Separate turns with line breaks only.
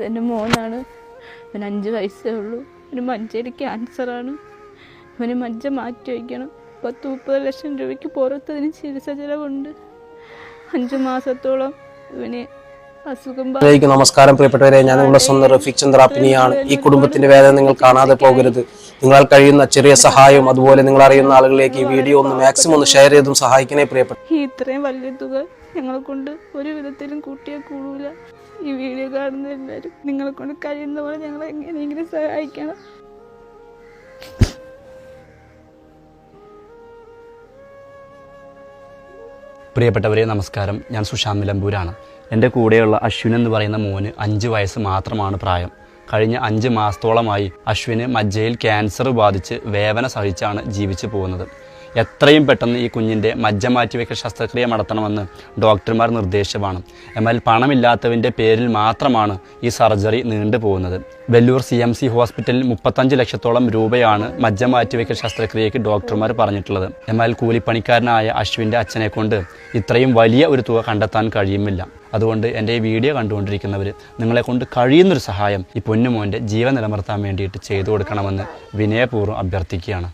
എന്റെ മോനാണ്. ഇവന് അഞ്ച് വയസ്സേ ഉള്ളൂ. അവന് മഞ്ചേരി ക്യാൻസറാണ്. അവന് മജ്ജ മാറ്റി വയ്ക്കണം. പത്ത് മുപ്പത് ലക്ഷം രൂപയ്ക്ക് പുറത്തതിന് ചികിത്സ ചിലവുണ്ട്. അഞ്ച് മാസത്തോളം ഇവന്
നമസ്കാരം. പ്രിയപ്പെട്ടവരെ നിങ്ങളുടെ സ്വന്തം റഫീഖ് ചന്ദ്രാപ്പിനിയാണ്. ഈ കുടുംബത്തിന്റെ വേദന നിങ്ങൾ കാണാതെ പോകരുത്. നിങ്ങളാൽ കഴിയുന്ന ചെറിയ സഹായവും അതുപോലെ നിങ്ങൾ അറിയുന്ന ആളുകളിലേക്ക് ഈ വീഡിയോ ഒന്ന് മാക്സിമം ഒന്ന് ഷെയർ ചെയ്തും സഹായിക്കണേ പ്രിയപ്പെട്ട
ഈ ഇത്രയും വലിയ തുക ഞങ്ങളെ കൊണ്ട് ഒരു വിധത്തിലും കൂട്ടിയ കൂടൂല. ഈ വീഡിയോ കാണുന്ന എല്ലാവരും നിങ്ങളെ കൊണ്ട് കഴിയുന്ന പോലെ ഞങ്ങളെ എങ്ങനെയെങ്കിലും സഹായിക്കണം.
പ്രിയപ്പെട്ടവരെ നമസ്കാരം. ഞാൻ സുശാന്ത് നിലമ്പൂരാണ്. എന്റെ കൂടെയുള്ള അശ്വിൻ എന്ന് പറയുന്ന മോന് അഞ്ച് വയസ്സ് മാത്രമാണ് പ്രായം. കഴിഞ്ഞ അഞ്ച് മാസത്തോളമായി അശ്വിന് മജ്ജയിൽ ക്യാൻസർ ബാധിച്ച് വേദന സഹിച്ചാണ് ജീവിച്ചു പോകുന്നത്. എത്രയും പെട്ടെന്ന് ഈ കുഞ്ഞിന്റെ മജ്ജ മാറ്റിവെക്കൽ ശസ്ത്രക്രിയ നടത്തണമെന്ന് ഡോക്ടർമാർ നിർദ്ദേശമാണ്. എന്നാൽ പണമില്ലാത്തവന്റെ പേരിൽ മാത്രമാണ് ഈ സർജറി നീണ്ടു പോകുന്നത്. വെല്ലൂർ സി എം സി ഹോസ്പിറ്റലിൽ മുപ്പത്തഞ്ച് ലക്ഷത്തോളം രൂപയാണ് മജ്ജ മാറ്റിവെക്കൽ ശസ്ത്രക്രിയയ്ക്ക് ഡോക്ടർമാർ പറഞ്ഞിട്ടുള്ളത്. എന്നാൽ കൂലിപ്പണിക്കാരനായ അശ്വിന്റെ അച്ഛനെ കൊണ്ട് ഇത്രയും വലിയ ഒരു തുക കണ്ടെത്താൻ കഴിയുമില്ല അതുകൊണ്ട് എന്റെ ഈ വീഡിയോ കണ്ടുകൊണ്ടിരിക്കുന്നവർ നിങ്ങളെ കൊണ്ട് കഴിയുന്നൊരു സഹായം ഈ പൊന്നുമോന്റെ ജീവൻ നിലനിർത്താൻ വേണ്ടിയിട്ട് ചെയ്തു കൊടുക്കണമെന്ന് വിനയപൂർവം അഭ്യർത്ഥിക്കുകയാണ്.